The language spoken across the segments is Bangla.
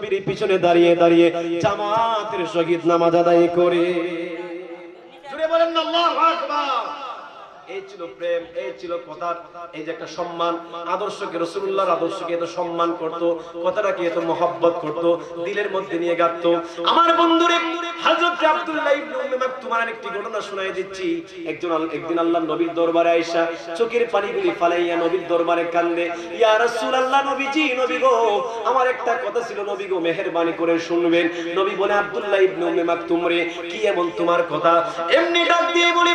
নবীর পিছনে দাঁড়িয়ে দাঁড়িয়ে জামাতের শহীদ নামাজ আদায় করে। জুড়ে বলেন আল্লাহু আকবার। এই ছিল প্রেম, এই ছিল কথা, এই যে একটা সম্মান। আদর্শকে, রসুল্লাহর আদর্শকে এত সম্মান করত, কথাটাকে এত মহব্বত করত, দিলের মধ্যে নিয়ে গাত আমার বন্ধুরে আব্দুল্লাহ ইবনে একটি কথা ছিল, নবী গো, মেহেরবানি করে শুনবেন। নবী বলে, আব্দুল্লাহ ইবনে কি এমন তোমার কথা? এমনি ডাক দিয়ে বলি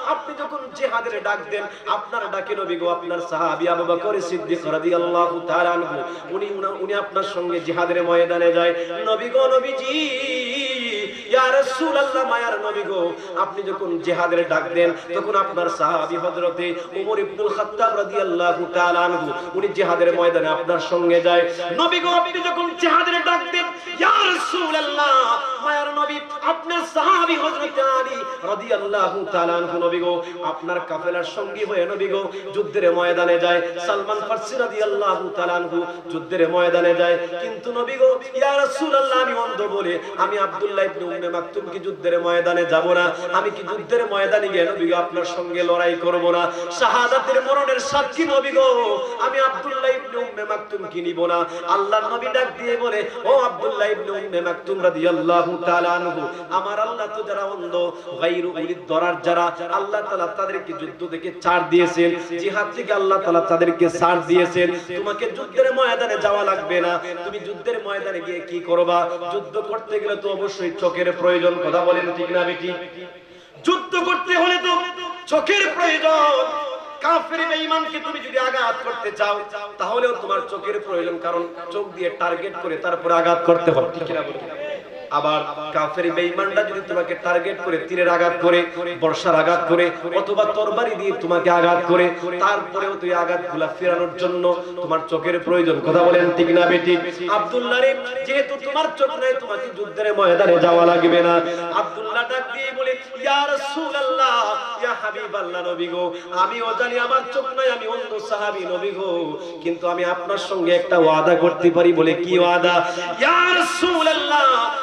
আপনি যখন জিহাদের ডাক দেন, আপনার ডাকে নবী গো, আপনার সাহাবী আবু বকর সিদ্দিক রাদিয়াল্লাহু তাআলা আনহু, উনি উনি আপনার সঙ্গে জিহাদের ময়দানে যায়। নবী গো, নবীজি, ইয়া রাসূলুল্লাহ, মায়ার নবী গো, আপনি যখন জিহাদের ডাক দেন, তখন আপনার সাহাবী হযরতে ওমর ইবনুল খাত্তাব রাদিয়াল্লাহু তাআলা আনহু, উনি জিহাদের ময়দানে আপনার সঙ্গে যায়। নবী গো, আপনি যখন জিহাদের ডাক দেন, ইয়া রাসূলুল্লাহ, মায়ার নবী, আপনার সাহাবী হযরতে আলী রাদিয়াল্লাহু তাআলা আনহু, নবী গো, আপনার কাফেলার সঙ্গী হয়ে নবী গো, যুদ্ধের ময়দানে যায়। সালমান ফারসি রাদিয়াল্লাহু তাআলা আনহু যুদ্ধের ময়দানে যায়। কিন্তু নবী গো, ইয়া রাসূলুল্লাহ, আমি অন্ধ বলে আমি আব্দুল্লাহ ইবনে উম্মে মাকতুম কি যুদ্ধের ময়দানে যাব না? আমি কি যুদ্ধের ময়দানে গিয়ে নবী গো আপনার সঙ্গে লড়াই করব না? শাহাদাতের মরণের সাক্ষী নবী গো, আমি আব্দুল্লাহ ইবনে উম্মে মাকতুম কি নিব না? আল্লাহর নবী ডাক দিয়ে বলে, ও আব্দুল্লাহ ইবনে উম্মে মাকতুম রাদিয়াল্লাহু তাআলা আনহু, আমার আল্লাহ তো যারা অন্ধ, গায়রু উলিদ দরার যারা, আল্লাহ তাআলা তাদেরকে যুদ্ধ থেকে ছাড় দিয়েছেন, জিহাদ থেকে আল্লাহ তাআলা তাদেরকে ছাড় দিয়েছেন। তোমাকে যুদ্ধের ময়দানে যাওয়া লাগবে না। তুমি যুদ্ধের ময়দানে গিয়ে কি করবা? যুদ্ধ করতে গেলে তো অবশ্যই চোখের প্রয়োজন, কথা বলেন ঠিক না বেটি? যুদ্ধ করতে হলে তো চোখের প্রয়োজন। কাফের তাহলেও তোমার চোখের প্রয়োজন, কারণ চোখ দিয়ে টার্গেট করে তারপরে আঘাত করতে হবে, ঠিক বলুন? আবার কাফের বেঈমানটা যদি তোমাকে টার্গেট করে, তীরের আঘাত করে, বর্ষার আঘাত করে, অথবা তরবারি দিয়ে তোমাকে আঘাত করে, তারপরেও তুই আঘাতগুলা ফেরানোর জন্য তোমার চোখের প্রয়োজন। কথা বলেন ঠিক না বেটি আব্দুল্লাহ যেহেতু তোমার চোখ নাই, তোমাকে যুদ্ধের ময়দানে যাওয়া লাগবে না। আব্দুল্লাহ ডাক দিয়ে বলে, ইয়া রাসূলুল্লাহ, ইয়া হাবিবাল্লাহ নবী গো, আমিও জানি আমার চোখ নাই, আমি অন্য সাহাবী নবী গো, কিন্তু আমি আপনার সঙ্গে একটা ওয়াদা করতে পারি বলে কি ওয়াদা? ইয়া রাসূলুল্লাহ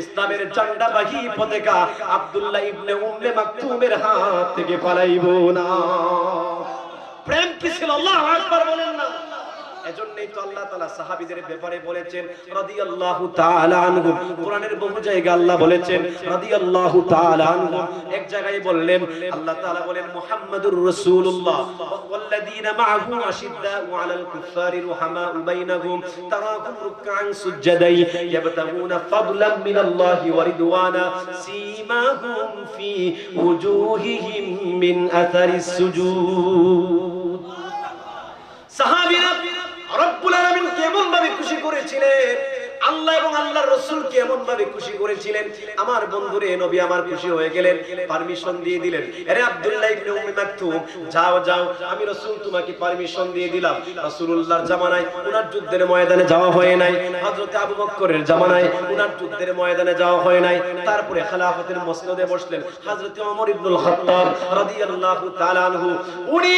ইসলামের ঝান্ডা বাহি পতাকা আব্দুল্লাহ ইবনে উম্মে মাকতুমের হাত থেকে পালাইব না। প্রেম কি ছিল? আল্লাহু আকবার বলেন না। এজন্যই তো আল্লাহ তাআলা সাহাবীদের ব্যাপারে বলেছেন, রাদিয়াল্লাহু তাআলা আনহুম কোরআনের বহু জায়গায় আল্লাহ বলেছেন, রাদিয়াল্লাহু তাআলা আনহুম এক জায়গায় বললেন, আল্লাহ তাআলা বলেন, মুহাম্মাদুর রাসূলুল্লাহ। ওয়াল্লাযীনা মাআহু আশিদ্দাউ আলাল কুফারি রুহামাউ বাইনাহুম তারাহুম রুকআন সুজদাই ইয়াবতাগুনা ফাদলাম মিনাল্লাহি ওয়া রিদওয়ানা সীমাহুম ফি ওজুহিহিম মিন আথারিস সুজুদ। সাহাবীরা রব্বুল কেমন ভাবে খুশি করেছিলেন আল্লাহ এবং আল্লাহর রাসূল কেমন ভাবে খুশি করেছিলেন? আমার বন্ধুরে নবী আমার খুশি হয়ে গেলেন পারমিশন দিয়ে দিলেন। আরে আব্দুল্লাহ ইবনে উম্মে মাকতুম, যাও যাও, আমি রাসূল তোমাকে পারমিশন দিয়ে দিলাম। রাসূলুল্লাহর জামানায় উনার যুদ্ধের ময়দানে যাওয়া হয় নাই। হযরত আবু বকরের জামানায় উনার যুদ্ধের ময়দানে যাওয়া হয় নাই। তারপরে খেলাফতের মসনদে বসলেন হযরত ওমর ইবনুল খাত্তাব রাদিয়াল্লাহু তাআলা আনহু। উনি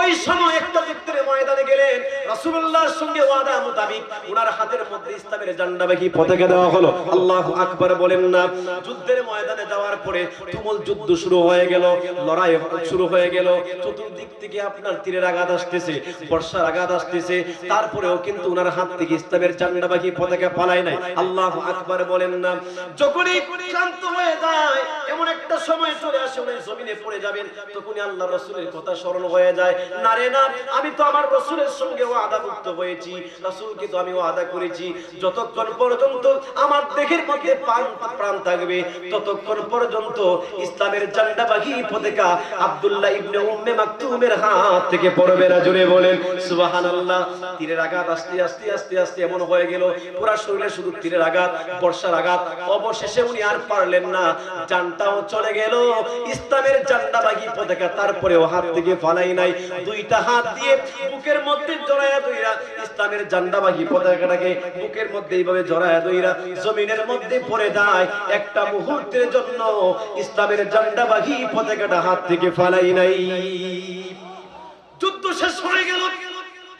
ওই সময় একটা যুদ্ধের ময়দানে গেলেন। রাসূলুল্লাহর সঙ্গে ওয়াদা মোতাবেক উনার হাতের মধ্যে ইসলামের ঝান্ডাবাহী পতাকা দেওয়া হলো। আল্লাহু আকবার বলেন না। যুদ্ধের ময়দানে যাওয়ার পরে তুমুল যুদ্ধ শুরু হয়ে গেল, লড়াই শুরু হয়ে গেল। চতুর্দিক থেকে আপনার তীরের আঘাত আসতেছে, বর্ষার আঘাত আসতেছে। তারপরেও কিন্তু উনার হাত থেকে ইসলামের ঝান্ডাবাহী পতাকা পালায় নাই। আল্লাহু আকবার বলেন না। যখনই ক্লান্ত হয়ে যায়, এমন একটা সময় চলে আসে, উনি জমিনে পড়ে যাবেন। তখনই আল্লাহ রাসূলের কথা স্মরণ হয়ে যায়। না রে না, আমি তো আমার রাসূলের সঙ্গে ওয়াদা মুক্ত হয়েছি। রাসূলকে তো আমি ওয়াদা করেছি। যতক্ষণ যতক্ষণ পর্যন্ত আমার দেহের মধ্যে প্রাণ থাকবে। ততক্ষণ পর্যন্ত ইসলামের জান্ডাবাহী পতাকা আব্দুল্লাহ ইবনে উম্মে মাকতুমের হাত থেকে পড়বে না জুড়ে বলেন। সুবহানাল্লাহ। তীরের আঘাত আস্তে আস্তে আস্তে আস্তে এমন হয়ে গেল, পুরা শরীরে শুধু তীরের আঘাত, বর্ষার আঘাত। অবশেষে উনি আর পারলেন না জানটাও চলে গেল। ইসলামের জান্ডাবাহী পতাকা তারপরেও হাত থেকে ফালাই নাই। দুইটা হাত দিয়ে বুকের মধ্যে জড়ায়া দইরা ইসলামের জান্ডাবাহী পতাকাটাকে বুকের মধ্যে এইভাবে জড়ায় দইরা জমিনের মধ্যে পড়ে যায়। একটা মুহূর্তের জন্য ইসলামের জান্ডাবাহী পতাকাটা হাত থেকে ফালাই নাই। যুদ্ধ শেষ হয়ে গেল।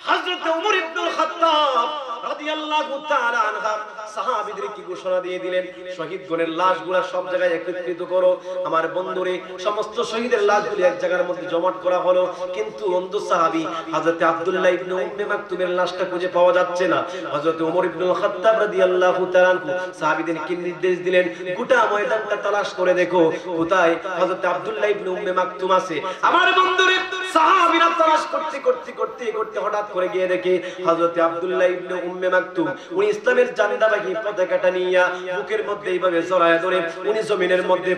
হযরত ওমর ইবনুল খাত্তাব রাদিয়াল্লাহু তাআলা আনহা সাহাবীদের কি ঘোষণা দিয়ে দিলেন? শহীদগণের লাশগুলো সব জায়গায় একত্রিত করো। আমার বন্ধুরে, সমস্ত শহীদের লাশগুলি এক জায়গার মধ্যে জমাট করা হলো। কিন্তু অন্ধ সাহাবী হযরত আব্দুল্লাহ ইবনে উম্মে মাকতুমের লাশটা খুঁজে পাওয়া যাচ্ছে না। হযরত ওমর ইবনুল খাত্তাব রাদিয়াল্লাহু তাআলা সাহাবীদেরকে নির্দেশ দিলেন? গোটা ময়দানটা তালাশ করে দেখো, কোথায় হযরত আব্দুল্লাহ ইবনে উম্মে মাকতুম আছে। আমার বন্ধুরে, সাহাবীরা তালাশ করতে করতে করতে করতে হঠাৎ করে গিয়ে দেখে হযরত আব্দুল্লাহ ইবনে উম্মে মাকতুম, উনি ইসলামের জান্দাবাহী পতাকাটা নিয়া বুকের মধ্যে এইভাবে জড়ায় ধরে উনি জমিনের মধ্যে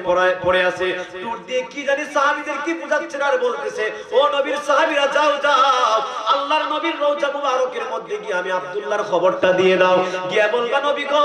পড়ে আছে। দূর দিয়ে কি জানি সাহাবিদের কি বুঝাচ্ছেন আর বলতেছে, ও নবীর সাহাবীরা, যাও যাও, আল্লাহর নবীর রওজা মুবারকের মধ্যে গিয়ে আমি আব্দুল্লাহর খবরটা দিয়ে দাও। গিয়া বলবা নবী গো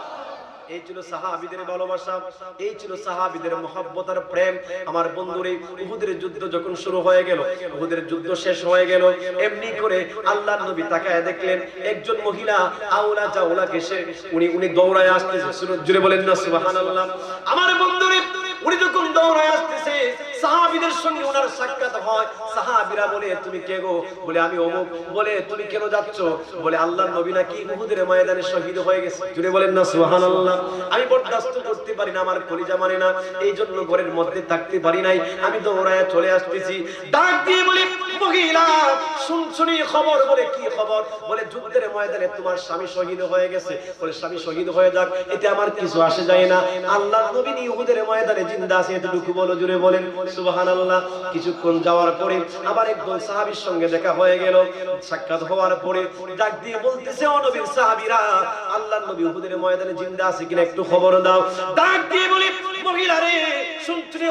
এই ছিল সাহাবিদের ভালোবাসা, এই ছিল সাহাবিদের মহব্বত আর প্রেম। আমার বন্ধুরে, উহুদের যুদ্ধ যখন শুরু হয়ে গেল, উহুদের যুদ্ধ শেষ হয়ে গেল, এমনি করে আল্লাহর নবী তাকায় দেখলেন, একজন মহিলা আউলা জাউলাকে কেসে উনি উনি দৌড়ায় আসতেছে। জুড়ে বলেন না, সুবহানাল্লাহ। আমার বন্ধুরে উনি যখন দৌড়ায় আসতেছে, সাহাবীদের সঙ্গে ওনার সাক্ষাৎ হয়। সাহাবীরা বলে, তুমি কে গো? বলে, আমি অমুক। বলে, তুমি কেন যাচ্ছ? বলে, আল্লাহর নবী নাকি উহুদের ময়দানে শহীদ হয়ে গেছে। জুড়ে বলেন না আমি বরদাস্ত করতে পারি না, আমার কলিজা মানে না। এই জন্য ঘরের মধ্যে থাকতে পারি নাই। আমি দৌড়ায় চলে আসতেছি। ডাক দিয়ে বলি, মহিলা শুন শুনি খবর। বলে, কি খবর? বলে, যুদ্ধের ময়দানে তোমার স্বামী শহীদ হয়ে গেছে। বলে, স্বামী শহীদ হয়ে যাক, এতে আমার কিছু আসে যায় না। আল্লাহ নবী ইহুদের ময়দানে জিন্দা আছে এতটুকু বলো জুড়ে বলেন, সুবহানাল্লাহ। কিছুক্ষণ যাওয়ার পরে আবার একদল সাহাবীর সঙ্গে দেখা হয়ে গেল। সাক্ষাৎ হওয়ার পরে ডাক দিয়ে বলতেছে অনবীর সাহাবিরা আল্লাহ নবী উহুদের ময়দানে জিন্দা আছে কিনা একটু খবর দাও। ডাক দিয়ে বলি মহিলা রে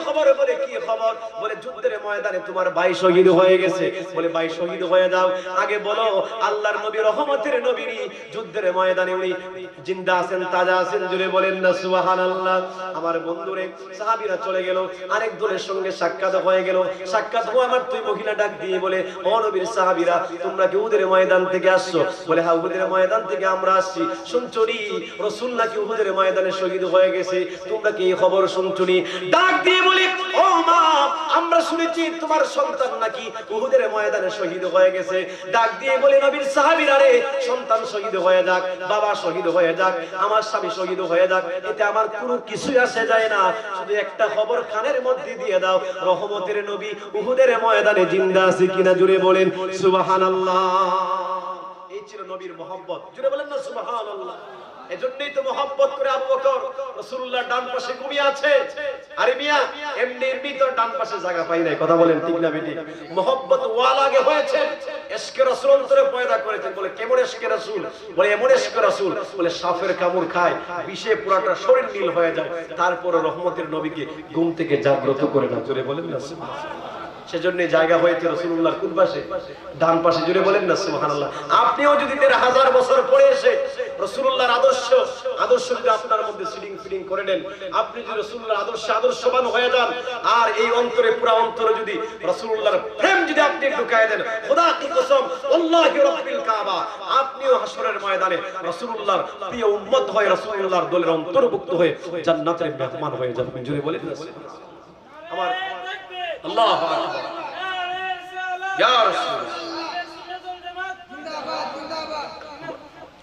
খবর বলে কি খবর? বলে, যুদ্ধের ময়দানে তোমার ভাই শহীদ হয়ে গেছে। বলে, ভাই শহীদ হয়ে যাও। আগে বলো, আল্লাহর নবী রহমতের যুদ্ধের ময়দানে উনি জিন্দা আছেন, তাজা আছেন, জুড়ে বলেন না, সুবহানাল্লাহ। আমার বন্ধুরে, সাহাবীরা চলে গেল। আরেক দলের সঙ্গে সাক্ষাৎ হয়ে গেল। সাক্ষাৎ হওয়া আমার তুই মহিলা ডাক দিয়ে বলে, ও নবীর সাহাবীরা, তোমরা কি ময়দান থেকে আসছো? বলে হ্যাঁ উহুদের ময়দান থেকে আমরা আসছি। শুনছনি রাসূল নাকি উহুদের ময়দানে শহীদ হয়ে গেছে। তোমরা কি খবর শুনছনি? ডাক দিয়ে বলি, ও মা, আমরা শুনেছি তোমার সন্তান নাকি উহুদের ময়দানে শহীদ হয়ে গেছে। ডাক দিয়ে বলে, নবীর সাহাবীরা রে, সন্তান শহীদ হয়ে যাক, বাবা শহীদ হয়ে যাক, আমার স্বামী শহীদ হয়ে যাক, এতে আমার কোনো কিছুই আসে যায় না। শুধু একটা খবর কানের মধ্যে দিয়ে দাও, রহমতের নবী উহুদের ময়দানে জিন্দা আছে কিনা জুড়ে বলেন, সুবহানাল্লাহ। এই ছিল নবীর মোহাম্মত জুড়ে বলেন না, সুবহানাল্লাহ। এজন্যই তো মোহাম্মত করে আবু বকর রাসূলুল্লাহ ডান পাশে ঘুমিয়ে আছে। আরে মিয়া, এমনি এমনি তো ডান পাশে জায়গা পাই নাই। কথা বলেন ঠিক না বেটি। মোহাম্মত ওয়ালাগে হয়েছে। এশকে রাসূল অন্তরে পয়দা করেছেন। বলে, কেমন এশকে রাসূল? বলে, এমন এশকে রাসূল। বলে সাফের কামড় খায়, বিষে পুরাটা শরীর নীল হয়ে যায়। তারপরে রহমতের নবীকে ঘুম থেকে জাগ্রত করে না জোরে বলেন না সেজন্য জায়গা হয়েছে রসুল্লাহর কোন পাশে ডান পাশে জুড়ে বলেন না, সুবহানাল্লাহ। আপনিও যদি দেড় হাজার বছর পরে এসে রসুল্লাহর আদর্শ আদর্শ যদি আপনার মধ্যে সিডিং ফিডিং করে নেন আপনি যদি রসুল্লাহর আদর্শ আদর্শবান হয়ে যান আর এই অন্তরে পুরা অন্তরে যদি রসুল্লাহর প্রেম যদি আপনি ঢুকায় দেন খোদা কি কসম আল্লাহি রাব্বিল কাবা আপনিও হাসরের ময়দানে রসুল্লাহর প্রিয় উম্মত হয়ে রসুল্লাহর দলের অন্তর্ভুক্ত হয়ে জান্নাতের মেহমান হয়ে যাবেন। জুড়ে বলেন আমার আল্লাহ আকবার। ইয়া রাসূলুল্লাহ।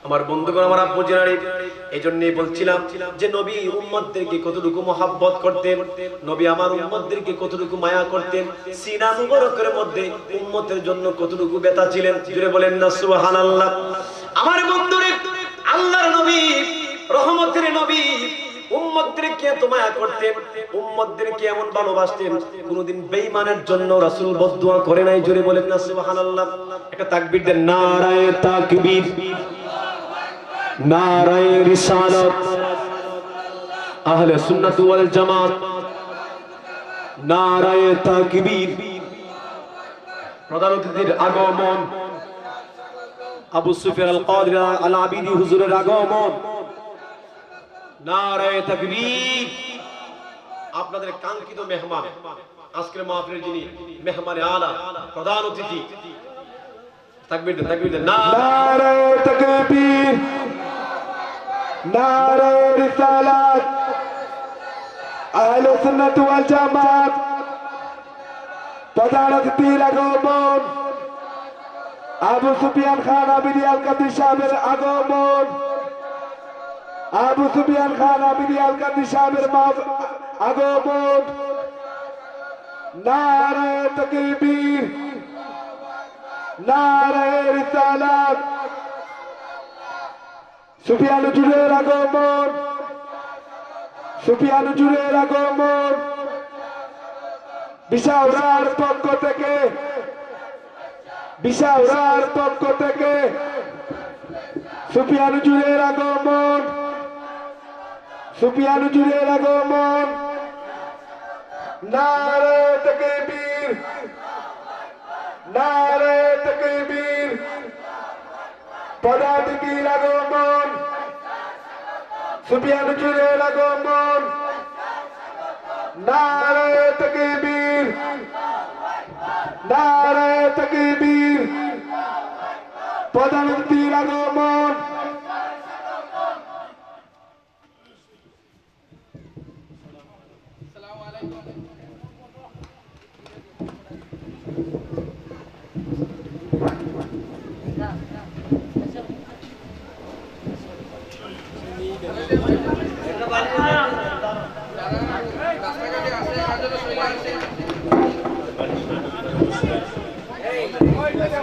আমার বন্ধুগণ, আমার আব্বু জেনারি এই জন্যই বলছিলাম যে নবী উম্মতদেরকে কতটুকু মহাব্বত করতেন, নবী আমার উম্মতদেরকে কতটুকু মায়া করতেন, সিনা মুবারকের মধ্যে উম্মতের জন্য কতটুকু বেতা ছিলেন জুড়ে বলেন না, সুবহানাল্লাহ। আমার বন্ধুরে, আল্লাহর নবী, রহমতের নবী উম্মতদেরকে এত মায়া করতেন উম্মতদেরকে এমন ভালোবাসতেন, কোনোদিন বেঈমানের জন্য রাসূল বদদুয়া করে নাই, জোরে বলেন না, সুবহানাল্লাহ। একটা তাকবীর দেন, নারায়ে তাকবীর। নারায়ে রিসালাত আহলে সুন্নাত ওয়াল জামাত নারায়ে তাকবীর প্রধান অতিথির আগমন আবু সুফিয়ান আল কাদির আল আবিদি হুজুরের আগমন নারায়ে তাকবীর আপনাদের কাঙ্ক্ষিত মেহমান আজকের মাহফিলের যিনি মেহমানে আলা প্রধান অতিথি তাকবীর দেন তাকবীর দেন না নারে তকবীর নারে রিসালাত আহলে সুন্নাত ওয়াল জামাত। প্রধান অতিথির আগমন। আবু সুফিয়ান খান আবিদি আল কাদির সাহেবের আগমন। আবু সুফিয়ান খান আবিদি আল কাদির সাহেবের আগমন। নারে তকবীর। নারে রিসালাত সুফিয়ান জুরের আগমন। সুফিয়ান জুরের আগমন। বিশাউরার পক্ষ থেকে। বিশাউরার পক্ষ থেকে। সুফিয়ান জুরের আগমন। সুফিয়ান জুরের আগমন। নারে তকবীর নারে তকবীর পদাতিকির আগমন সুফিয়ান চুরের আগমন নারায় তকবীর নারায় তকবীর পদাতিকির আগমন Yeah, yeah.